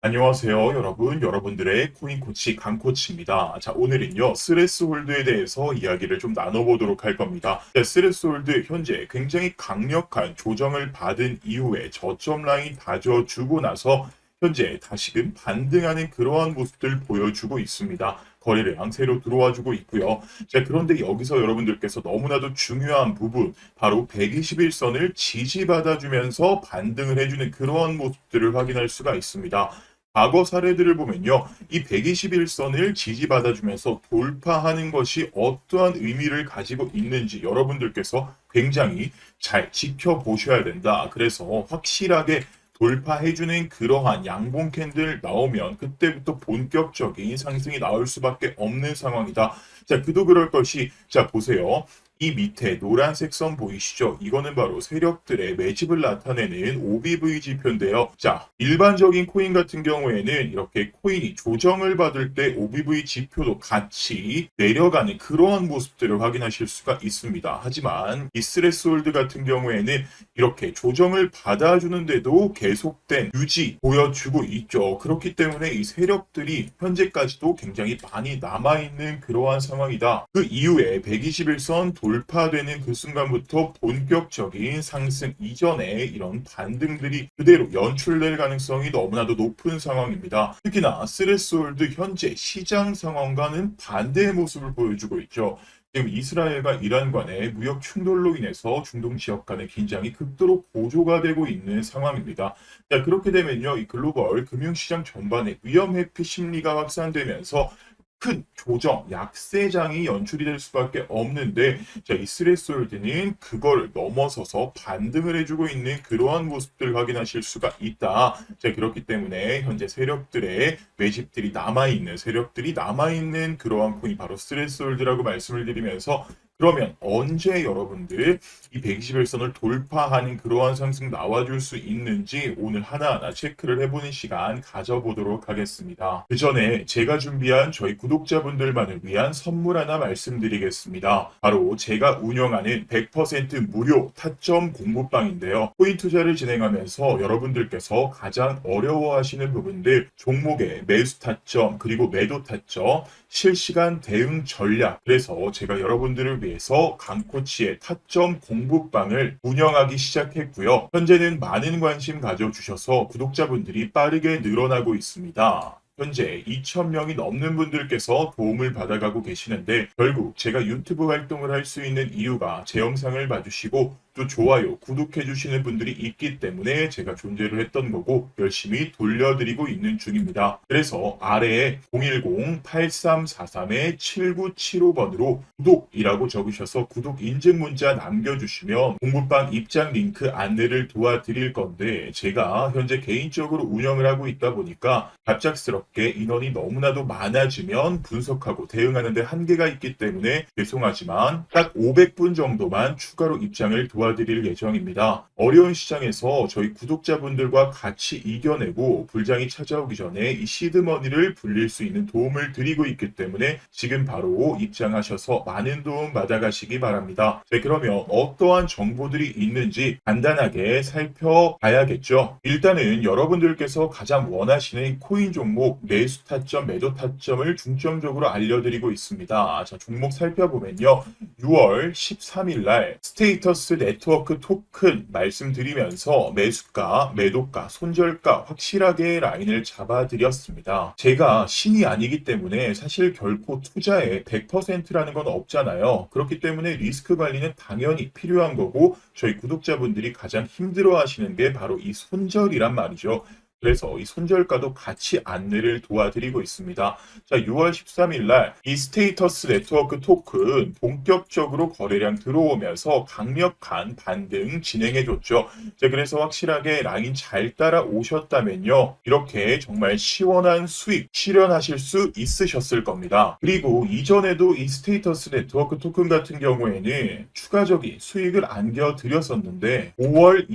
안녕하세요, 여러분. 여러분들의 코인 코치 강코치입니다. 자, 오늘은요, 스레스 홀드에 대해서 이야기를 좀 나눠보도록 할 겁니다. 자, 스레스 홀드 현재 굉장히 강력한 조정을 받은 이후에 저점 라인 다져주고 나서 현재 다시금 반등하는 그러한 모습들 보여주고 있습니다. 거래량 새로 들어와주고 있고요. 자, 그런데 여기서 여러분들께서 너무나도 중요한 부분, 바로 121선을 지지받아주면서 반등을 해주는 그러한 모습들을 확인할 수가 있습니다. 과거 사례들을 보면요. 이 121선을 지지받아주면서 돌파하는 것이 어떠한 의미를 가지고 있는지 여러분들께서 굉장히 잘 지켜보셔야 된다. 그래서 확실하게 돌파해주는 그러한 양봉 캔들 나오면 그때부터 본격적인 상승이 나올 수밖에 없는 상황이다. 자, 그도 그럴 것이, 자, 보세요. 이 밑에 노란색 선 보이시죠? 이거는 바로 세력들의 매집을 나타내는 OBV 지표인데요. 자, 일반적인 코인 같은 경우에는 이렇게 코인이 조정을 받을 때 OBV 지표도 같이 내려가는 그러한 모습들을 확인하실 수가 있습니다. 하지만 이 스레스홀드 같은 경우에는 이렇게 조정을 받아주는데도 계속된 유지 보여주고 있죠. 그렇기 때문에 이 세력들이 현재까지도 굉장히 많이 남아있는 그러한 상황이다. 그 이후에 121선 돌파되는 그 순간부터 본격적인 상승 이전에 이런 반등들이 그대로 연출될 가능성이 너무나도 높은 상황입니다. 특히나 스레스홀드 현재 시장 상황과는 반대의 모습을 보여주고 있죠. 지금 이스라엘과 이란 간의 무역 충돌로 인해서 중동 지역 간의 긴장이 극도로 고조가 되고 있는 상황입니다. 자, 그렇게 되면요, 이 글로벌 금융시장 전반에 위험 회피 심리가 확산되면서 큰 조정, 약세장이 연출이 될 수밖에 없는데, 자, 이 스레스홀드는 그걸 넘어서서 반등을 해주고 있는 그러한 모습들을 확인하실 수가 있다. 자, 그렇기 때문에 현재 세력들의 매집들이 남아있는, 세력들이 남아있는 그러한 코인이 바로 스레스홀드라고 말씀을 드리면서 그러면 언제 여러분들 이 121선을 돌파하는 그러한 상승 나와줄 수 있는지 오늘 하나하나 체크를 해보는 시간 가져보도록 하겠습니다. 그 전에 제가 준비한 저희 구독자분들만을 위한 선물 하나 말씀드리겠습니다. 바로 제가 운영하는 100% 무료 타점 공부방인데요. 코인 투자를 진행하면서 여러분들께서 가장 어려워하시는 부분들 종목의 매수 타점 그리고 매도 타점 실시간 대응 전략 그래서 제가 여러분들을 위해 서 강코치의 타점 공부방을 운영하기 시작했고요. 현재는 많은 관심 가져주셔서 구독자분들이 빠르게 늘어나고 있습니다. 현재 2,000명이 넘는 분들께서 도움을 받아가고 계시는데 결국 제가 유튜브 활동을 할 수 있는 이유가 제 영상을 봐주시고 또 좋아요, 구독해 주시는 분들이 있기 때문에 제가 존재를 했던 거고 열심히 돌려드리고 있는 중입니다. 그래서 아래에 010-8343-7975번으로 구독이라고 적으셔서 구독 인증 문자 남겨주시면 공부방 입장 링크 안내를 도와드릴 건데 제가 현재 개인적으로 운영을 하고 있다 보니까 갑작스럽게 인원이 너무나도 많아지면 분석하고 대응하는데 한계가 있기 때문에 죄송하지만 딱 500분 정도만 추가로 입장을 도와드립니다. 도와드릴 예정입니다. 어려운 시장에서 저희 구독자분들과 같이 이겨내고 불장이 찾아오기 전에 이 시드머니를 불릴 수 있는 도움을 드리고 있기 때문에 지금 바로 입장하셔서 많은 도움 받아가시기 바랍니다. 네, 그러면 어떠한 정보들이 있는지 간단하게 살펴봐야겠죠. 일단은 여러분들께서 가장 원하시는 코인 종목 매수 타점, 매도 타점을 중점적으로 알려드리고 있습니다. 자, 종목 살펴보면요. 6월 13일 날 스테이터스 네트워크 토큰 말씀드리면서 매수가, 매도가, 손절가 확실하게 라인을 잡아드렸습니다. 제가 신이 아니기 때문에 사실 결코 투자에 100%라는 건 없잖아요. 그렇기 때문에 리스크 관리는 당연히 필요한 거고 저희 구독자분들이 가장 힘들어 하시는 게 바로 이 손절이란 말이죠. 그래서 이 손절가도 같이 안내를 도와드리고 있습니다. 자, 6월 13일 날 이 스테이터스 네트워크 토큰 본격적으로 거래량 들어오면서 강력한 반등 진행해 줬죠. 자, 그래서 확실하게 라인 잘 따라오셨다면요. 이렇게 정말 시원한 수익 실현하실 수 있으셨을 겁니다. 그리고 이전에도 이 스테이터스 네트워크 토큰 같은 경우에는 추가적인 수익을 안겨 드렸었는데 5월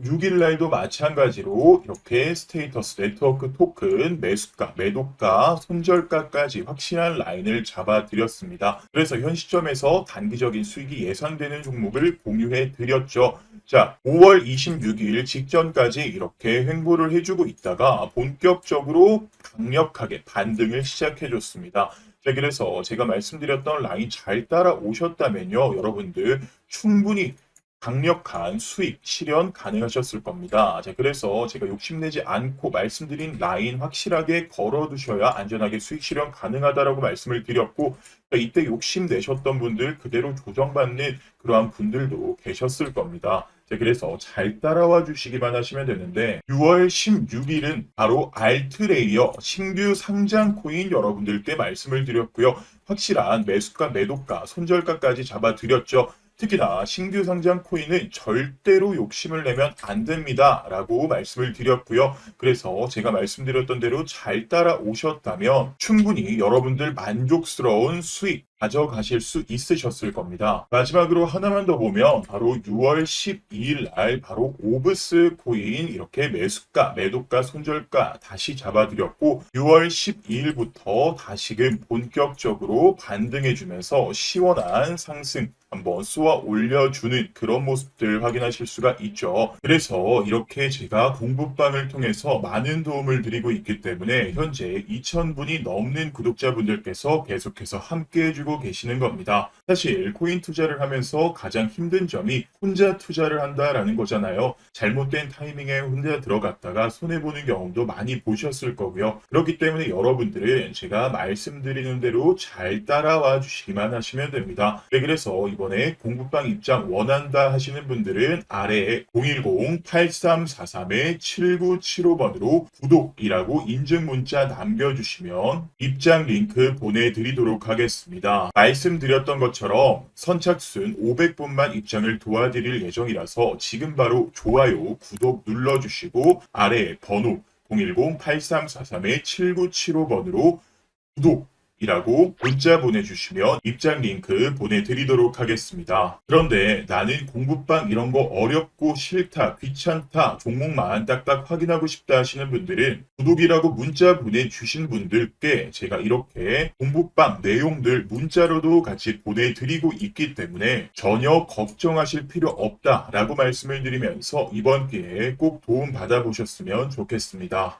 26일 날도 마찬가지로 이렇게 스테이터스 네트워크 토큰 매수가, 매도가, 손절가까지 확실한 라인을 잡아드렸습니다. 그래서 현 시점에서 단기적인 수익이 예상되는 종목을 공유해 드렸죠. 자, 5월 26일 직전까지 이렇게 횡보를 해주고 있다가 본격적으로 강력하게 반등을 시작해줬습니다. 자, 그래서 제가 말씀드렸던 라인 잘 따라오셨다면요, 여러분들 충분히 강력한 수익 실현 가능하셨을 겁니다. 자, 그래서 제가 욕심내지 않고 말씀드린 라인 확실하게 걸어두셔야 안전하게 수익 실현 가능하다라고 말씀을 드렸고, 자, 이때 욕심 내셨던 분들 그대로 조정받는 그러한 분들도 계셨을 겁니다. 자, 그래서 잘 따라와 주시기만 하시면 되는데 6월 16일은 바로 알트레이어 신규 상장 코인 여러분들께 말씀을 드렸고요. 확실한 매수가, 매도가, 손절가까지 잡아드렸죠. 특히나 신규 상장 코인은 절대로 욕심을 내면 안 됩니다. 라고 말씀을 드렸고요. 그래서 제가 말씀드렸던 대로 잘 따라오셨다면 충분히 여러분들 만족스러운 수익 가져가실 수 있으셨을 겁니다. 마지막으로 하나만 더 보면 바로 6월 12일 날 바로 오브스 코인 이렇게 매수가, 매도가, 손절가 다시 잡아드렸고 6월 12일부터 다시금 본격적으로 반등해주면서 시원한 상승 한번 쏘아 올려주는 그런 모습들 확인하실 수가 있죠. 그래서 이렇게 제가 공부방을 통해서 많은 도움을 드리고 있기 때문에 현재 2,000분이 넘는 구독자분들께서 계속해서 함께 해주고 계시는 겁니다. 사실 코인 투자를 하면서 가장 힘든 점이 혼자 투자를 한다라는 거잖아요. 잘못된 타이밍에 혼자 들어갔다가 손해보는 경험도 많이 보셨을 거고요. 그렇기 때문에 여러분들은 제가 말씀드리는 대로 잘 따라와 주시기만 하시면 됩니다. 네, 그래서 이번 에 공부방 입장 원한다 하시는 분들은 아래에 010-8343-7975번으로 구독이라고 인증 문자 남겨주시면 입장 링크 보내드리도록 하겠습니다. 말씀드렸던 것처럼 선착순 500분만 입장을 도와드릴 예정이라서 지금 바로 좋아요, 구독 눌러주시고 아래 번호 010-8343-7975번으로 구독 이라고 문자 보내주시면 입장 링크 보내드리도록 하겠습니다. 그런데 나는 공부방 이런 거 어렵고 싫다, 귀찮다, 종목만 딱딱 확인하고 싶다 하시는 분들은 구독이라고 문자 보내주신 분들께 제가 이렇게 공부방 내용들 문자로도 같이 보내드리고 있기 때문에 전혀 걱정하실 필요 없다라고 말씀을 드리면서 이번 기회에 꼭 도움 받아보셨으면 좋겠습니다.